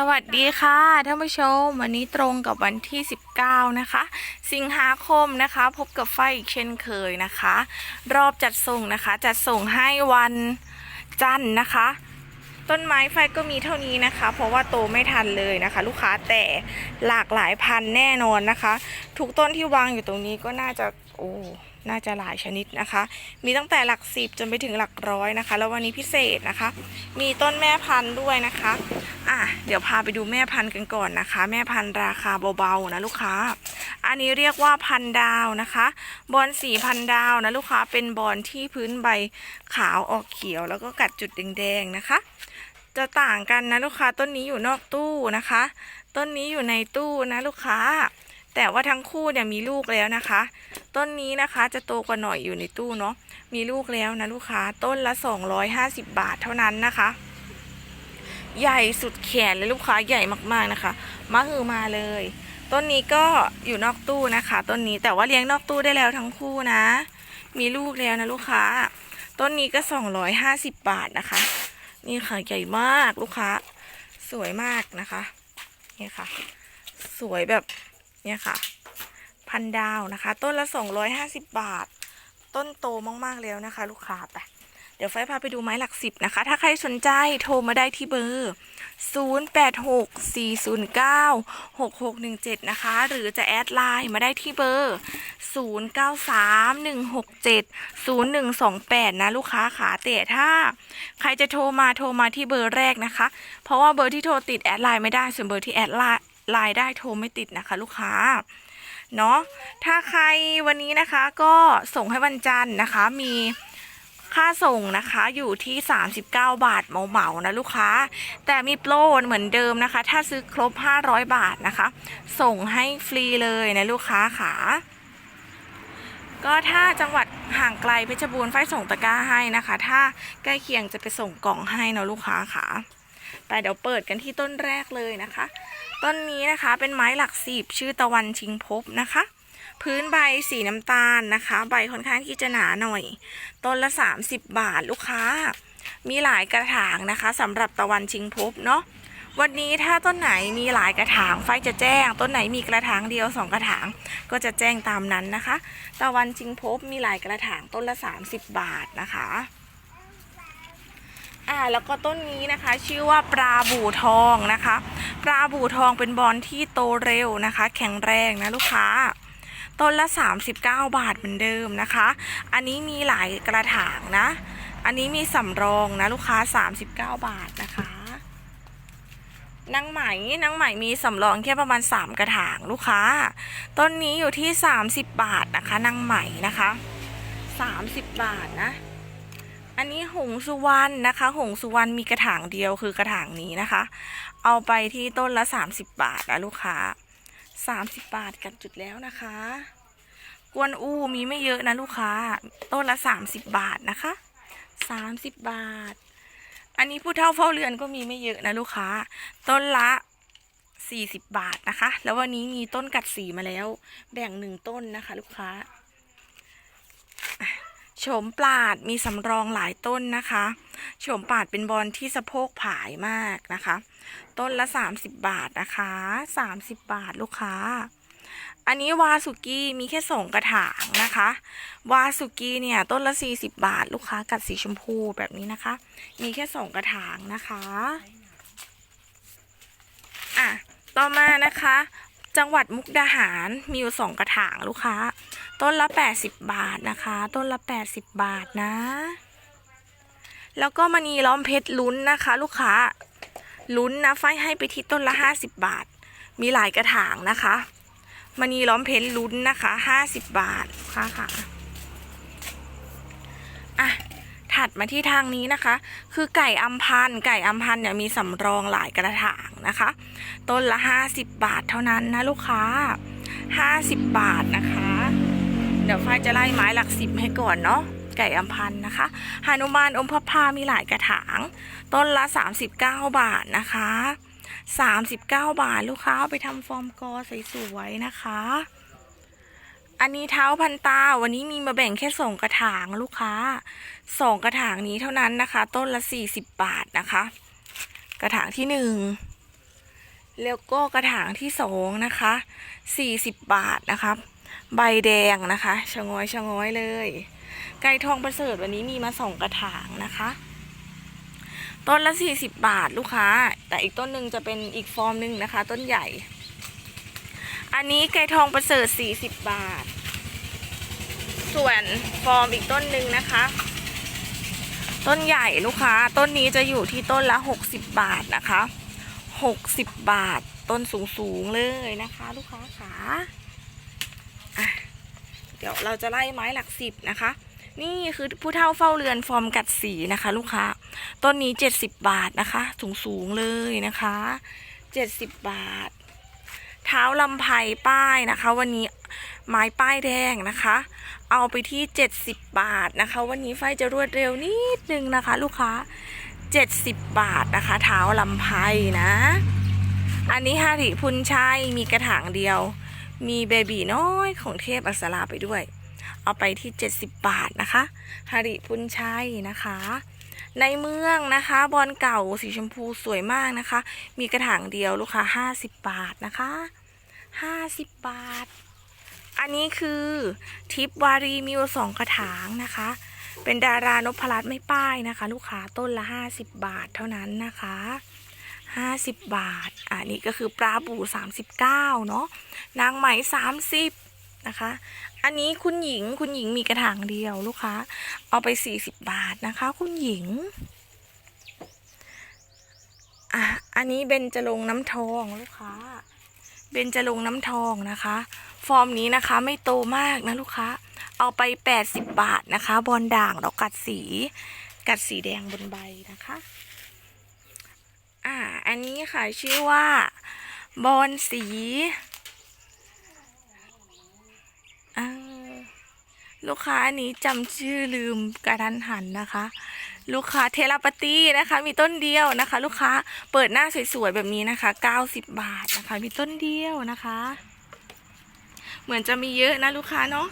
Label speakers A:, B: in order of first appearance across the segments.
A: สวัสดีค่ะท่านผู้ชม วันนี้ตรงกับวันที่ 19 นะคะ สิงหาคมนะคะ พบกับไฟอีกเช่นเคยนะคะ รอบจัดส่งนะคะ จัดส่งให้วันจันทร์นะคะ ต้นไม้ไฟก็มีเท่านี้นะคะ เพราะว่าโตไม่ทันเลยนะคะ ลูกค้าแต่หลากหลายพันแน่นอนนะคะ ทุกต้นที่วางอยู่ตรงนี้ก็น่าจะโอ้ น่าจะหลายชนิดนะคะ มีตั้งแต่หลักสิบจนไปถึงหลักร้อยนะคะ แล้ววันนี้พิเศษนะคะ มีต้นแม่พันธุ์ด้วยนะคะอะเดี๋ยวพาไปดูแม่พันธุ์กันก่อนนะคะ แม่พันธุ์ราคาเบาๆนะลูกค้า อันนี้เรียกว่าพันดาวนะคะบอลสีพันดาวนะลูกค้าเป็นบอลที่พื้นใบขาวออกเขียว แล้วก็กัดจุดแดงๆนะคะ จะต่างกันนะลูกค้าต้นนี้อยู่นอกตู้นะคะ ต้นนี้อยู่ในตู้นะลูกค้า แต่ว่าทั้งคู่เนี่ยมีลูกแล้วนะคะ ต้นนี้นะคะจะโตกว่าหน่อยอยู่ในตู้เนาะมีลูกแล้วนะลูกค้าต้นละ 250 บาทเท่านั้นนะคะ ใหญ่สุดแขนเลยลูกค้าใหญ่มากๆนะคะมาคือมาเลย ต้นนี้ก็อยู่นอกตู้นะคะ ต้นนี้แต่ว่าเลี้ยงนอกตู้ได้แล้วทั้งคู่นะ มีลูกแล้วนะลูกค้า ต้นนี้ก็ 250 บาทนะคะ นี่ค่ะใหญ่มากลูกค้า สวยมากนะคะนี่ค่ะ สวยแบบ เนี่ยค่ะ พันดาวนะคะ ต้นละ250บาท ต้นโตมากๆแล้วนะคะ ลูกค้าไปเดี๋ยวไฟพาไปดูไม้หลักสิบนะคะ ถ้าใครสนใจโทรมาได้ที่เบอร์ 0864096617 นะคะ หรือจะแอดไลน์มาได้ที่เบอร์ 0931670128 นะลูกค้าขาแต่ถ้าใครจะโทรมาโทรมาที่เบอร์แรกนะคะ เพราะว่าเบอร์ที่โทรติดแอดไลน์ไม่ได้ ส่วนเบอร์ที่แอดไลน์ ไลน์ได้โทรไม่ติดนะคะ ลูกค้าเนาะถ้าใครวันนี้นะคะก็ส่งให้วันจันทร์นะคะ มีค่าส่งนะคะอยู่ที่ 39 บาทเหมาๆนะลูกค้า แต่มีโปรเหมือนเดิมนะคะ ถ้าซื้อครบ 500 บาทนะคะ ส่งให้ฟรีเลยนะลูกค้าค่ะก็ถ้าจังหวัดห่างไกลเพชรบูรณ์ไฟส่งตะกร้าให้นะคะ ถ้าใกล้เคียงจะไปส่งกล่องให้เนาะลูกค้าค่ะ แต่เดี๋ยวเปิดกันที่ต้นแรกเลยนะคะ ต้นนี้นะคะเป็นไม้หลักสิบชื่อตะวันชิงภพนะคะ พื้นใบสีน้ำตาลนะคะ ใบค่อนข้างที่จะหนาหน่อย ต้นละ 30 บาทลูกค้า มีหลายกระถางนะคะสำหรับตะวันชิงภพเนาะวันนี้ถ้าต้นไหนมีหลายกระถางไฟจะแจ้ง ต้นไหนมีกระถางเดียวสองกระถางก็จะแจ้งตามนั้นนะคะ ตะวันชิงภพมีหลายกระถางต้นละ 30 บาทนะคะ อ่าแล้วก็ต้นนี้นะคะชื่อว่าปลาบู่ทองนะคะ ปลาบู่ทองเป็นบอลที่โตเร็วนะคะ แข็งแรงนะลูกค้า ต้นละ 39 บาทเหมือนเดิมนะคะ อันนี้มีหลายกระถางนะ อันนี้มีสำรองนะลูกค้า 39 บาทนะคะนางไหมนางไหมมีสำรองแค่ประมาณ 3 กระถางลูกค้า ต้นนี้อยู่ที่ 30 บาทนะคะนางไหมนะคะ 30 บาทนะ อันนี้หงสุวรรณนะคะ หงสุวรรณมีกระถางเดียวคือกระถางนี้นะคะ เอาไปที่ต้นละ 30 บาทนะลูกค้า 30 บาทกันจุดแล้วนะคะ กวนอูมีไม่เยอะนะลูกค้า ต้นละ 30 บาทนะคะ 30 บาท อันนี้ผู้เฒ่าเฝ้าเรือนก็มีไม่เยอะนะลูกค้า ต้นละ40 บาทนะคะ แล้ววันนี้มีต้นกัดสีมาแล้ว แบ่งหนึ่งต้นนะคะ ลูกค้า โฉมปลาดมีสำรองหลายต้นนะคะโฉมปลาดเป็นบอลที่สะโพกผายมากนะคะ ต้นละ 30 บาทนะคะ 30 บาทลูกค้า อันนี้วาสุกี้มีแค่สองกระถางนะคะ วาสุกี้เนี่ยต้นละ 40 บาท ลูกค้ากัดสีชมพูแบบนี้นะคะ มีแค่สองกระถางนะคะอะต่อมานะคะ จังหวัดมุกดาหารมีอยู่สองกระถางลูกค้า ต้นละ 80 บาทนะคะ ต้นละ 80 บาทนะ แล้วก็มณีล้อมเพชรลุ้นนะคะ ลูกค้าลุ้นนะไฟให้ไปที่ต้นละ 50 บาท มีหลายกระถางนะคะมณีล้อมเพชรลุ้นนะคะ 50 บาทค่ะค่ะอะถัดมาที่ทางนี้นะคะ คือไก่อัมพันธ์ไก่อัมพันธ์เนี่ยมีสำรองหลายกระถางนะคะ ต้นละ 50 บาทเท่านั้นนะลูกค้า 50 บาทนะคะ เดี๋ยวฝ้ายจะไล่ไม้หลักสิบให้ก่อนเนาะไก่อัมพันธ์นะคะหานุมานอมพระพามีหลายกระถาง ต้นละ 39 บาทนะคะ 39 บาทลูกค้าเอาไปทำฟอร์มกอสวยๆนะคะ อันนี้เท้าพันตาวันนี้มีมาแบ่งแค่สองกระถางลูกค้าสองกระถางนี้เท่านั้นนะคะ ต้นละ 40 บาทนะคะ กระถางที่หนึ่งแล้วก็กระถางที่สองนะคะสี่สิบบาทนะครับ ใบแดงนะคะชะงอยชะงอยเลย ไก่ทองประเสริฐวันนี้มีมาสองกระถางนะคะ ต้นละสี่สิบบาทลูกค้า แต่อีกต้นหนึ่งจะเป็นอีกฟอร์มหนึ่งนะคะ ต้นใหญ่ อันนี้ไก่ทองประเสริฐสี่สิบบาท ส่วนฟอร์มอีกต้นหนึ่งนะคะ ต้นใหญ่ลูกค้า ต้นนี้จะอยู่ที่ต้นละหกสิบบาทนะคะหกสิบบาท ต้นสูงสูงๆเลยนะคะ ลูกค้าขา เดี๋ยวเราจะไล่ไม้หลักสิบนะคะ นี่คือผู้เท่าเฝ้าเรือนฟอร์มกัดสีนะคะ ลูกค้าต้นนี้เจ็ดสิบบาทนะคะสูงสูงเลยนะคะเจ็ดสิบบาท เท้าลำไพป้ายนะคะ วันนี้ไม้ป้ายแดงนะคะ เอาไปที่70บบาทนะคะ วันนี้ไฟจะรวดเร็วนิดนึงนะคะ ลูกค้า70บบาทนะคะ เท้าลำไพนะ อันนี้ฮาริพุนชัยมีกระถางเดียว มีเบบีน้อยของเทพอักษราไปด้วย เอาไปที่ 70 บาทนะคะฮาริพุนชัยนะคะ ในเมืองนะคะ บอลเก่าสีชมพูสวยมากนะคะ มีกระถางเดียวลูกค้า 50 บาทนะคะ 50 บาท อันนี้คือทิปวารีมิวสองกระถางนะคะ เป็นดารานพรัตน์ไม่ป้ายนะคะ ลูกค้าต้นละ 50 บาทเท่านั้นนะคะ 50 บาท อันนี้ก็คือปลาบู39 เนาะนางไหม 30 นะคะ อันนี้คุณหญิงคุณหญิงมีกระถางเดียวลูกค้า เอาไป 40 บาทนะคะ คุณหญิงอะอันนี้เบนจะลงน้ำทองลูกค้า เบนจะลงน้ำทองนะคะ ฟอร์มนี้นะคะไม่โตมากนะลูกค้า เอาไป 80 บาทนะคะ บอลด่างเรากัดสี กัดสีแดงบนใบนะคะ อ่า อันนี้ค่ะชื่อว่า บอลสีอ่าลูกค้าอันนี้จำชื่อลืมกระทันหันนะคะ ลูกค้าเทราปตี้นะคะ มีต้นเดียวนะคะ ลูกค้าเปิดหน้าสวยๆแบบนี้นะคะ 90 บาทนะคะ มีต้นเดียวนะคะ เหมือนจะมีเยอะนะลูกค้าเนาะ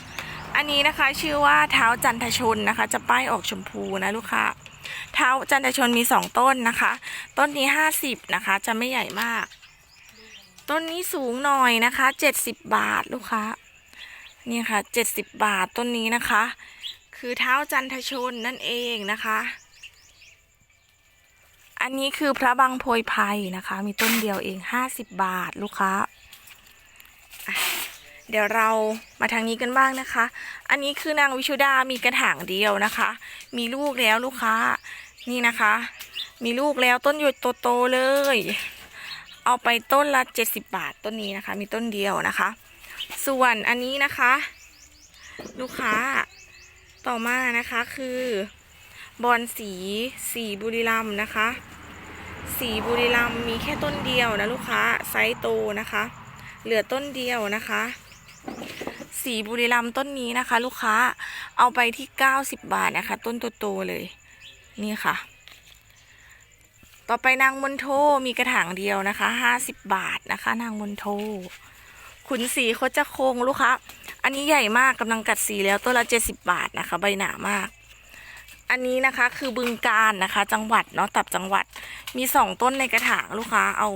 A: อันนี้นะคะชื่อว่าเท้าจันทชนนะคะ จะป้ายออกชมพูนะลูกค้า เท้าจันทชนมีสองต้นนะคะ ต้นนี้ห้าสิบนะคะ จะไม่ใหญ่มาก ต้นนี้สูงหน่อยนะคะเจ็ดสิบบาทลูกค้านี่ค่ะเจ็ดสิบบาทต้นนี้นะคะ คือเท้าจันทชนนั่นเองนะคะ อันนี้คือพระบางโพยไพรนะคะ มีต้นเดียวเองห้าสิบบาทลูกค้า เดี๋ยวเรามาทางนี้กันบ้างนะคะ อันนี้คือนางวิชุดามีกระถางเดียวนะคะ มีลูกแล้วลูกค้า นี่นะคะ มีลูกแล้วต้นหยดโตๆเลย เอาไปต้นละเจ็ดสิบบาทต้นนี้นะคะ มีต้นเดียวนะคะ ส่วนอันนี้นะคะ ลูกค้าต่อมานะคะคือบอลสีสีบุรีรัมนะคะ สีบุรีรัมมีแค่ต้นเดียวนะลูกค้าไซส์โตนะคะ เหลือต้นเดียวนะคะ สีบุรีรัมต้นนี้นะคะ ลูกค้าเอาไปที่90บบาทนะคะ ต้นโตๆเลย นี่ค่ะ ต่อไปนางมนโทมีกระถางเดียวนะคะ50บบาทนะคะ นางมนโท ขุนสีโคจะโคงลูกค้าอันนี้ใหญ่มากกำลังกัดสีแล้วต้นละ70บาทนะคะ ใบหนามาก อันนี้นะคะคือบึงการนะคะ จังหวัดเนาะตับจังหวัดมีสองต้นในกระถางลูกค้าเอา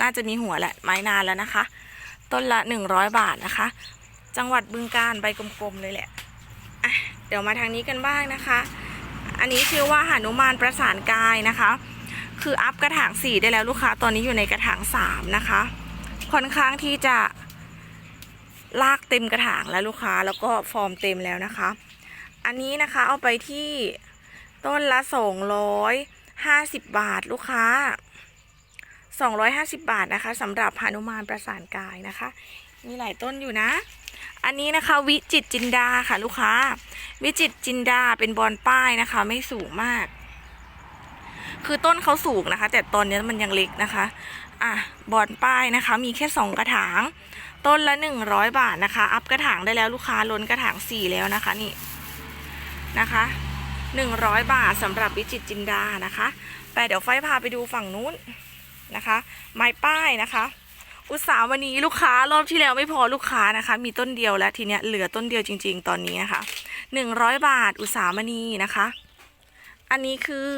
A: น่าจะมีหัวแหละไม้นานแล้วนะคะ ต้นละ100บาทนะคะ จังหวัดบึงการใบกลมๆเลยแหละอะเดี๋ยวมาทางนี้กันบ้างนะคะ อันนี้ชื่อว่าหานุมานประสานกายนะคะ คืออัพกระถางสี่ได้แล้วลูกค้าตอนนี้อยู่ในกระถางสามนะคะ ค่อนข้างที่จะลากเต็มกระถางแล้วลูกค้าแล้วก็ฟอร์มเต็มแล้วนะคะ อันนี้นะคะเอาไปที่ต้นละสองร้อยห้าสิบบาทลูกค้าสองร้อยห้าสิบบาทนะคะสำหรับหานุมานประสานกายนะคะ มีหลายต้นอยู่นะ อันนี้นะคะวิจิตจินดาค่ะลูกค้า วิจิตจินดาเป็นบอลป้ายนะคะ ไม่สูงมาก คือต้นเขาสูงนะคะ แต่ตอนนี้มันยังเล็กนะคะอะบอลป้ายนะคะ มีแค่สองกระถาง ต้นละหนึ่งร้อยบาทนะคะ อัพกระถางได้แล้วลูกค้าล้นกระถางสี่แล้วนะคะนี่นะคะหนึ่งร้อยบาทสำหรับวิจิตจินดานะคะ แต่เดี๋ยวไฟพาไปดูฝั่งนู้นนะคะ ไม้ป้ายนะคะ อุตสาหวันนี้ลูกค้ารอบที่แล้วไม่พอลูกค้านะคะ มีต้นเดียวแล้วทีเนี้ยเหลือต้นเดียวจริง ๆ ตอนนี้นะคะหนึ่งร้อยบาทอุตสาหมณีนะคะ อันนี้คือ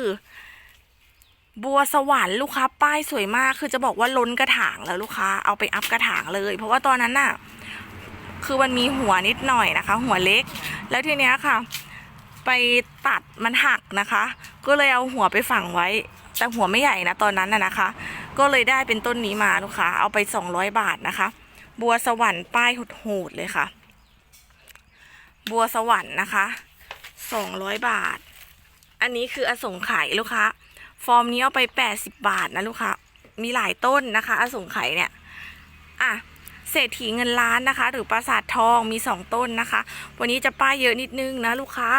A: บัวสวรรค์ลูกค้าป้ายสวยมาก คือจะบอกว่าล้นกระถางแล้วลูกค้าเอาไปอัพกระถางเลย เพราะว่าตอนนั้นน่ะ คือมันมีหัวนิดหน่อยนะคะ หัวเล็ก แล้วทีเนี้ยค่ะ ไปตัดมันหักนะคะ ก็เลยเอาหัวไปฝังไว้ แต่หัวไม่ใหญ่นะตอนนั้นน่ะนะคะ ก็เลยได้เป็นต้นนี้มาลูกค้าเอาไป 200 บาทนะคะ บัวสวรรค์ป้ายโหดๆเลยค่ะ บัวสวรรค์นะคะ200 บาท อันนี้คืออสงไขยลูกค้า ฟอร์มนี้เอาไป 80 บาทนะลูกค้า มีหลายต้นนะคะ อสงไขยเนี่ย อะ เศรษฐีเงินล้านนะคะ หรือปราสาททองมีสองต้นนะคะ วันนี้จะป้ายเยอะนิดนึงนะลูกค้า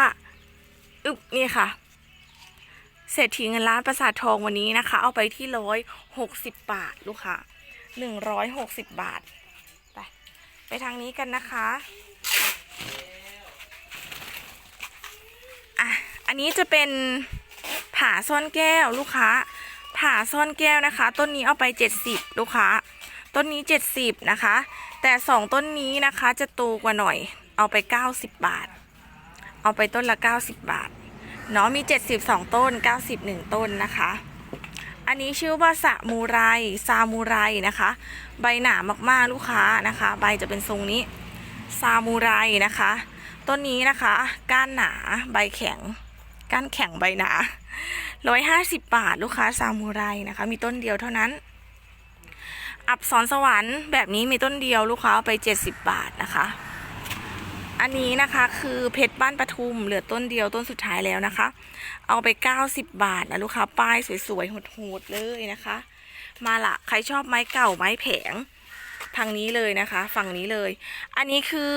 A: อึบนี่ค่ะ เศรษฐีเงินล้านปราสาททองวันนี้นะคะ เอาไปที่ร้อยหกสิบบาทลูกค้าหนึ่งร้อยหกสิบบาท ไป ไปทางนี้กันนะคะอะอันนี้จะเป็นผาซ่อนแก้วลูกค้าผาซ่อนแก้วนะคะ ต้นนี้เอาไป70ลูกค้า ต้นนี้70นะคะ แต่สองต้นนี้นะคะจะโตกว่าหน่อย เอาไป90บบาท เอาไปต้นละ90บาท เนาะมี 72 ต้น 91 ต้นนะคะ อันนี้ชื่อว่าสะมูไรซามูไรนะคะ ใบหนามากๆลูกค้านะคะ ใบจะเป็นทรงนี้ซามูไรนะคะ ต้นนี้นะคะ ก้านหนาใบแข็ง ก้านแข็งใบหนาร้อยห้าสิบบาทลูกค้าซามูไรนะคะ มีต้นเดียวเท่านั้น อับสอนสวรรค์แบบนี้มีต้นเดียวลูกค้าเอาไปเจ็ดสิบบาทนะคะ อันนี้นะคะคือเพชรบ้านปทุมเหลือต้นเดียวต้นสุดท้ายแล้วนะคะ เอาไป 90 บาทนะลูกค้าป้ายสวยๆโหดๆเลยนะคะ มาละใครชอบไม้เก่าไม้แผงทางนี้เลยนะคะ ฝั่งนี้เลย อันนี้คือ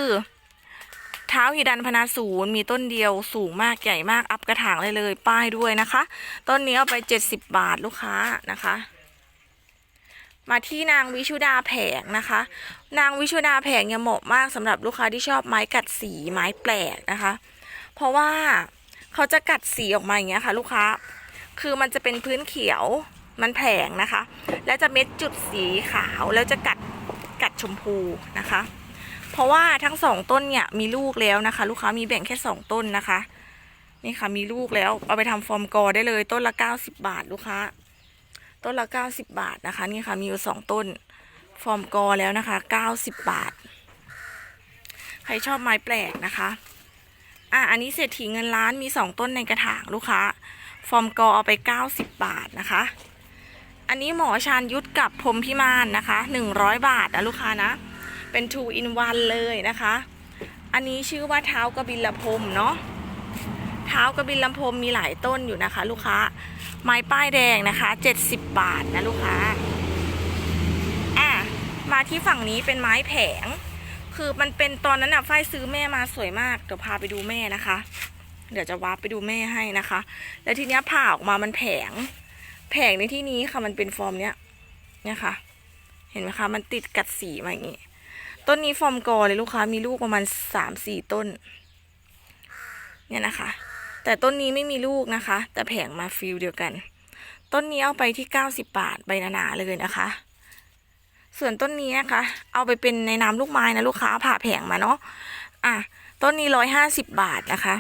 A: เท้าหิดันพนาศูนย์มีต้นเดียวสูงมากใหญ่มากอัพกระถางเลยเลย ป้ายด้วยนะคะ ต้นนี้เอาไป 70 บาทลูกค้านะคะ มาที่นางวิชุดาแผงนะคะ นางวิชุดาแผงเนี่ยเหมาะมากสำหรับลูกค้าที่ชอบไม้กัดสีไม้แปลกนะคะ เพราะว่าเขาจะกัดสีออกมาอย่างเงี้ยค่ะ ลูกค้า คือมันจะเป็นพื้นเขียวมันแผงนะคะ แล้วจะเม็ดจุดสีขาวแล้วจะกัดกัดชมพูนะคะ เพราะว่าทั้งสองต้นเนี่ยมีลูกแล้วนะคะ ลูกค้ามีแบ่งแค่สองต้นนะคะ นี่ค่ะมีลูกแล้วเอาไปทำฟอร์มกอได้เลยต้นละ 90 บาทลูกค้า ต้นละ 90 บาทนะคะ นี่ค่ะ มีอยู่สองต้น ฟอร์มกอแล้วนะคะ 90 บาท ใครชอบไม้แปลกนะคะ อะ อันนี้เศรษฐีเงินล้านมีสองต้นในกระถางลูกค้า ฟอร์มกอเอาไป 90 บาทนะคะ อันนี้หมอชานยุทธกับพรมพิมานนะคะ 100 บาทนะลูกค้านะ เป็น two in one เลยนะคะ อันนี้ชื่อว่าเท้ากระบินลพรมเนาะ เท้ากระบินลำพรมมีหลายต้นอยู่นะคะ ลูกค้า ไม้ป้ายแดงนะคะ 70 บาทนะลูกค้าอะมาที่ฝั่งนี้เป็นไม้แผง คือมันเป็นตอนนั้นอะฝ้ายซื้อแม่มาสวยมากเดี๋ยวพาไปดูแม่นะคะ เดี๋ยวจะวาร์ปไปดูแม่ให้นะคะ แล้วทีเนี้ยผ่าออกมามันแผง แผงในที่นี้ค่ะมันเป็นฟอร์มเนี้ยเนี่ยค่ะ เห็นไหมคะ มันติดกัดสีมาอย่างนี้ต้นนี้ฟอร์มกอเลยลูกค้ามีลูกประมาณสามสี่ต้น เนี่ยนะคะ แต่ต้นนี้ไม่มีลูกนะคะ แต่แผงมาฟิลเดียวกัน ต้นนี้เอาไปที่เก้าสิบบาทใบหนาๆเลยนะคะ ส่วนต้นนี้นะคะ เอาไปเป็นในน้ำลูกไม้นะลูกค้าผ่าแผงมาเนาะอะต้นนี้ร้อยห้าสิบบาทนะคะ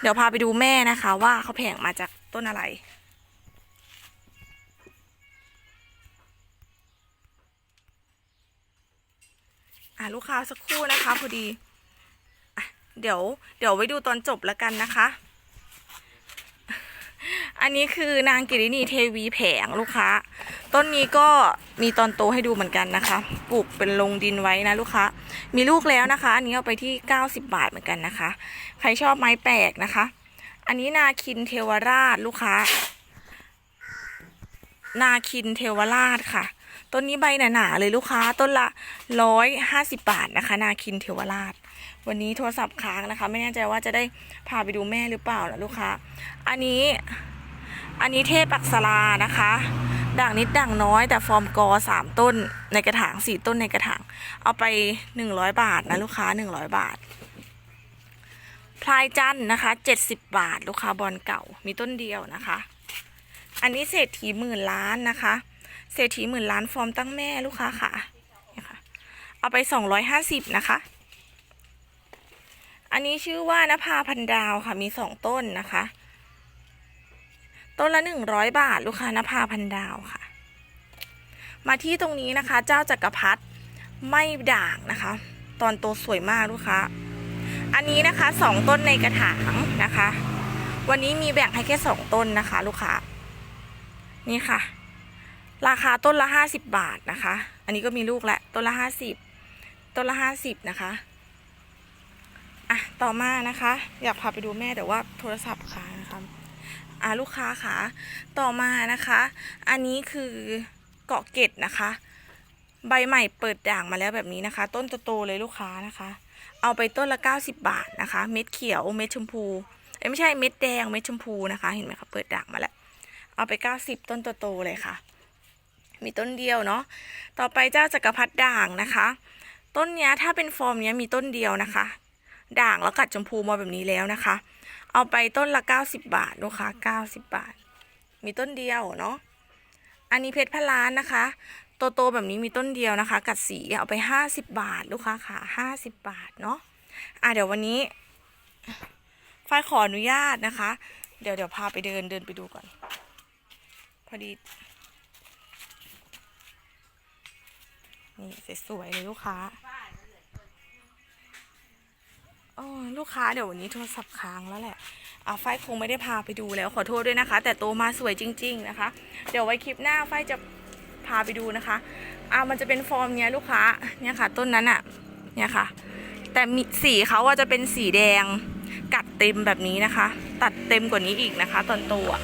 A: เดี๋ยวพาไปดูแม่นะคะ ว่าเขาแผงมาจากต้นอะไรอะลูกค้าสักครู่นะคะพอดีอะเดี๋ยวเดี๋ยวไว้ดูตอนจบแล้วกันนะคะ อันนี้คือนางกิรินีเทวีแผงลูกค้า ต้นนี้ก็มีตอนโตให้ดูเหมือนกันนะคะ ปลูกเป็นลงดินไว้นะลูกค้า มีลูกแล้วนะคะ อันนี้เอาไปที่ 90 บาทเหมือนกันนะคะ ใครชอบไม้แปลกนะคะ อันนี้นาคินเทวราชลูกค้า นาคินเทวราชค่ะ ต้นนี้ใบหนาๆเลยลูกค้า ต้นละร้อยห้าสิบบาทนะคะ นาคินเทวราชวันนี้โทรศัพท์ค้างนะคะ ไม่แน่ใจว่าจะได้พาไปดูแม่หรือเปล่านะลูกค้า อันนี้ อันนี้เทพอักษรานะคะ ด่างนิดด่างน้อย แต่ฟอร์มกอสามต้นในกระถางสี่ต้นในกระถาง เอาไปหนึ่งร้อยบาทนะลูกค้าหนึ่งร้อยบาท พลายจันนะคะเจ็ดสิบบาท ลูกค้าบอลเก่ามีต้นเดียวนะคะ อันนี้เศรษฐีหมื่นล้านนะคะ เศรษฐีหมื่นล้านฟอร์มตั้งแม่ลูกค้าค่ะเนี่ยค่ะเอาไปสองร้อยห้าสิบนะคะอันนี้ชื่อว่านภาพันดาวค่ะมีสองต้นนะคะ ต้นละ 100 บาท ลูกค้านภาพันดาวค่ะ มาที่ตรงนี้นะคะ เจ้าจักรพรรดิไม่ด่างนะคะ ตอนโตสวยมากลูกค้า อันนี้นะคะสองต้นในกระถางนะคะ วันนี้มีแบ่งให้แค่สองต้นนะคะ ลูกค้า นี่ค่ะ ราคาต้นละห้าสิบบาทนะคะ อันนี้ก็มีลูกแล้วต้นละห้าสิบต้นละห้าสิบนะคะอะต่อมานะคะ อยากพาไปดูแม่แต่ว่าโทรศัพท์ค้างนะคะ อะลูกค้าค่ะต่อมานะคะ อันนี้คือเกาะเกร็ดนะคะ ใบใหม่เปิดด่างมาแล้วแบบนี้นะคะ ต้นโตๆเลยลูกค้านะคะ เอาไปต้นละ90 บาทนะคะ เม็ดเขียวเม็ดชมพูเอ้ไม่ใช่เม็ดแดงเม็ดชมพูนะคะ เห็นไหมคะเปิดด่างมาแล้ว เอาไป 90 ต้นโตๆเลยค่ะ มีต้นเดียวเนาะต่อไปเจ้าจักรพรรดิด่างนะคะ ต้นเนี้ยถ้าเป็นฟอร์มเนี้ยมีต้นเดียวนะคะ ด่างแล้วกัดชมพูมาแบบนี้แล้วนะคะ เอาไปต้นละ90บบาทลูกค้า90บบาท มีต้นเดียวเนาะอันนี้เพชรพะล้านนะคะโตโตๆแบบนี้มีต้นเดียวนะคะ กัดสีเอาไป50บบาท ลูกค้าค่ะ50บาทเนาะอะเดี๋ยววันนี้ฝ้ายขออนุญาตนะคะ เดี๋ยวเดี๋ยวพาไปเดินเดินไปดูก่อน พอดี นี่สวยๆเลยลูกค้า โอ้ยลูกค้าเดี๋ยววันนี้โทรศัพท์ค้างแล้วแหละอาฝ้ายคงไม่ได้พาไปดูแล้วขอโทษด้วยนะคะ แต่โตมาสวยจริง ๆนะคะ เดี๋ยวไว้คลิปหน้าฝ้ายจะพาไปดูนะคะอ่ามันจะเป็นฟอร์มเนี้ยลูกค้าเนี่ยค่ะ ต้นนั้นอะเนี่ยค่ะ แต่มีสีเขาอะจะเป็นสีแดงกัดเต็มแบบนี้นะคะ ตัดเต็มกว่านี้อีกนะคะ ตอนโตอะ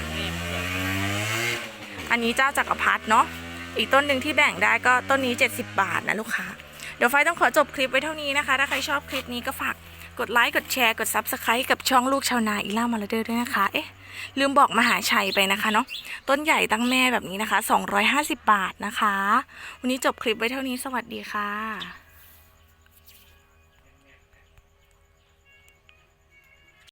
A: อันนี้เจ้าจักรพรรดิเนาะอีกต้นหนึ่งที่แบ่งได้ก็ต้นนี้ 70 บาทนะลูกค้าเดี๋ยวไฟต้องขอจบคลิปไว้เท่านี้นะคะ ถ้าใครชอบคลิปนี้ก็ฝาก กดไลค์กดแชร์กด Subscribe กับช่องลูกชาวนาอีล่ามาลาเดอร์ด้วยนะคะ เอ๊ะ ลืมบอกมหาชัยไปนะคะเนาะต้นใหญ่ตั้งแม่แบบนี้นะคะ 250 บาทนะคะ วันนี้จบคลิปไว้เท่านี้สวัสดีค่ะ